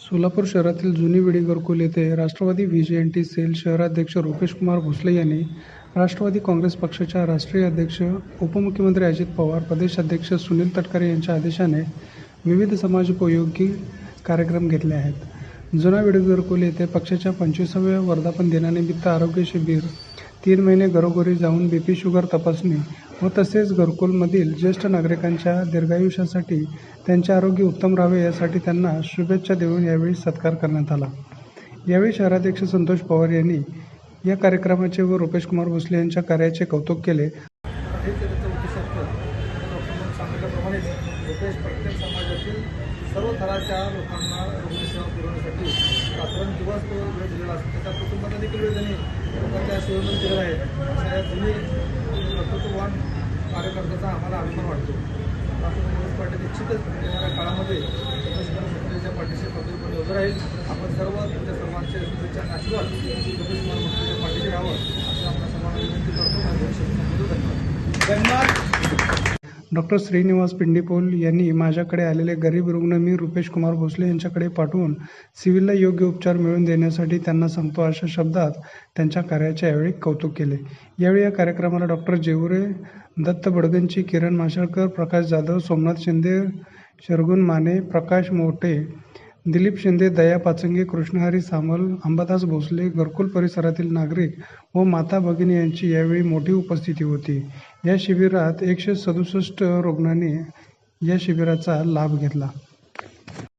सोलापूर शहरातील जुनी विडी घरकुल येथे राष्ट्रवादी व्हीजेएनटी सेल शहराध्यक्ष रुपेशकुमार भोसले यांनी राष्ट्रवादी काँग्रेस पक्षाच्या राष्ट्रीय अध्यक्ष उपमुख्यमंत्री अजित पवार प्रदेशाध्यक्ष सुनील तटकरे यांच्या आदेशाने विविध समाजोपयोगी कार्यक्रम घेतले आहेत. जुना विडी घरकुल येथे पक्षाच्या पंचवीसाव्या वर्धापन दिनानिमित्त आरोग्य शिबिर तीन महिने घरोघरी जाऊन बी पी शुगर तपासणी व तसेच घरकुलमधील ज्येष्ठ नागरिकांच्या दीर्घायुष्यासाठी त्यांचे आरोग्य उत्तम राहावे यासाठी त्यांना शुभेच्छा देऊन यावेळी सत्कार करण्यात आला. यावेळी शहराध्यक्ष संतोष पवार यांनी या कार्यक्रमाचे व रुपेश कुमार भोसले यांच्या कार्याचे कौतुक केले. रुपेश प्रत्येक समाजातील सर्व थराच्या लोकांना रुग्णसेवा पुरवण्यासाठी रात्रंदिवस तो वेळ दिलेला असतो. त्याच्या कुटुंबाचा देखील वेळ त्यांनी लोकांच्या सेवेमध्ये दिलेला आहे. अशा या जुनी कार्यकर्त्याचा आम्हाला अभिमान वाटतो. राष्ट्रवादी काँग्रेस पार्टी निश्चितच येणाऱ्या काळामध्ये सत्तेच्या कुमार भोसलेच्या पाठीशी पद्धतीने उभं राहील. आपण सर्व त्यांच्या सर्वांचे शुभेच्छा आशीर्वाद सतीश कुमार भोसलेच्या पाठीशी राहावं. असं आपल्या सर्वांना विनंती करतो. माझ्या धन्यवाद. धन्यवाद. डॉक्टर श्रीनिवास पिंडीपोल यांनी माझ्याकडे आलेले गरीब रुग्ण मी रुपेश कुमार भोसले यांच्याकडे पाठवून सिव्हिलला योग्य उपचार मिळवून देण्यासाठी त्यांना सांगतो अशा शब्दात त्यांच्या कार्याचे यावेळी कौतुक केले. यावेळी या कार्यक्रमाला डॉक्टर जेवरे दत्त बडगंची किरण माशेळकर प्रकाश जाधव सोमनाथ शिंदे शरगुन माने प्रकाश मोठे दिलीप शिंदे दया पाचंगे कृष्णहरी सामल अंबादास भोसले घरकुल परिसरातील नागरिक व माता भगिनी यांची यावेळी मोठी उपस्थिती होती. या शिबिरात एकशे सदुसष्ट रुग्णांनी या शिबिराचा लाभ घेतला.